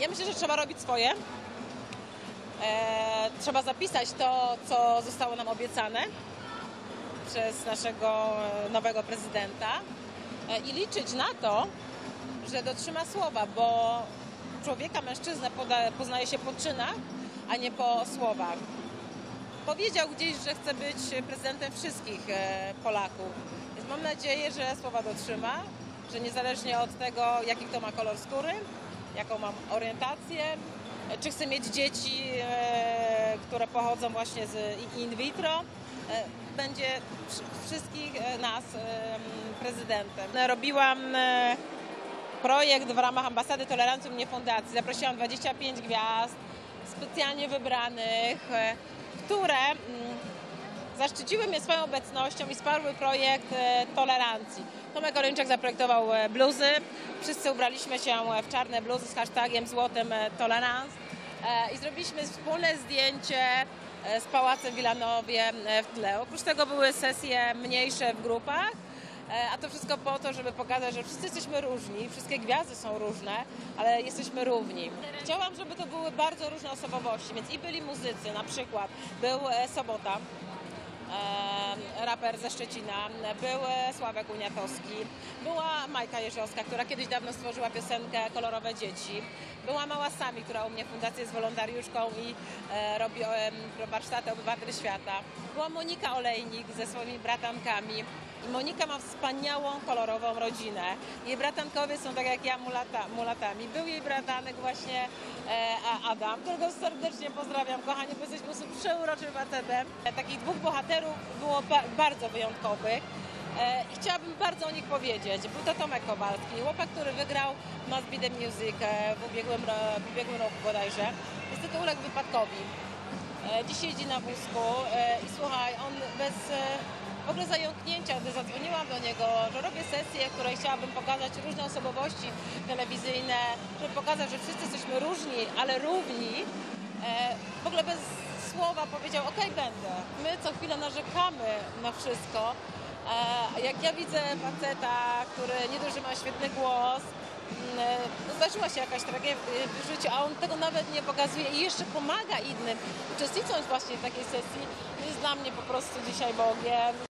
Ja myślę, że trzeba robić swoje. E, Trzeba zapisać to, co zostało nam obiecane przez naszego e, nowego prezydenta e, i liczyć na to, że dotrzyma słowa, bo człowieka, mężczyznę poznaje się po czynach, a nie po słowach. Powiedział gdzieś, że chce być prezydentem wszystkich Polaków. Więc mam nadzieję, że słowa dotrzyma, że niezależnie od tego, jaki kto ma kolor skóry, jaką mam orientację, czy chce mieć dzieci, e, które pochodzą właśnie z in vitro, e, będzie wszy- wszystkich e, nas prezydentem. Robiłam projekt w ramach Ambasady Tolerancji mnie fundacji. Zaprosiłam 25 gwiazd specjalnie wybranych, które zaszczyciły mnie swoją obecnością i wsparły projekt e, tolerancji. Tomek Oleńczak zaprojektował e, bluzy. Wszyscy ubraliśmy się e, w czarne bluzy z hashtagiem złotem tolerance E, i zrobiliśmy wspólne zdjęcie z Pałacem Wilanowie w tle. Oprócz tego były sesje mniejsze w grupach. A to wszystko po to, żeby pokazać, że wszyscy jesteśmy różni, wszystkie gwiazdy są różne, ale jesteśmy równi. Chciałam, żeby to były bardzo różne osobowości, więc i byli muzycy, na przykład był Sobota, raper ze Szczecina, był e, Sławek Uniatowski, była Majka Jeżowska, która kiedyś dawno stworzyła piosenkę Kolorowe Dzieci, była Mała Sami, która u mnie w fundacji jest wolontariuszką i e, robi warsztaty Obywatel Świata. Była Monika Olejnik ze swoimi bratankami. Monika ma wspaniałą, kolorową rodzinę. Jej bratankowie są tak jak ja mulata, mulatami. Był jej bratanek właśnie e, Adam, którego serdecznie pozdrawiam, kochanie, bo przeuroczym facetem. Takich dwóch bohaterów było ba- bardzo wyjątkowych. E, I chciałabym bardzo o nich powiedzieć. Był to Tomek Kowalski, chłopak, który wygrał Must Be The Music e, w ubiegłym, w ubiegłym roku bodajże. Niestety uległ wypadkowi. E, Dziś jeździ na wózku i słuchaj, on bez w ogóle zająknięcia, gdy zadzwoniłam do niego, że robię sesję, w której chciałabym pokazać różne osobowości telewizyjne, żeby pokazać, że wszyscy jesteśmy różni, ale równi, w ogóle bez słowa powiedział, okej, będę. My co chwilę narzekamy na wszystko, e, jak ja widzę faceta, który nie dość, że ma świetny głos, no, zdarzyła się jakaś tragedia w życiu, a on tego nawet nie pokazuje i jeszcze pomaga innym, uczestnicząc właśnie w takiej sesji, jest dla mnie po prostu dzisiaj Bogiem.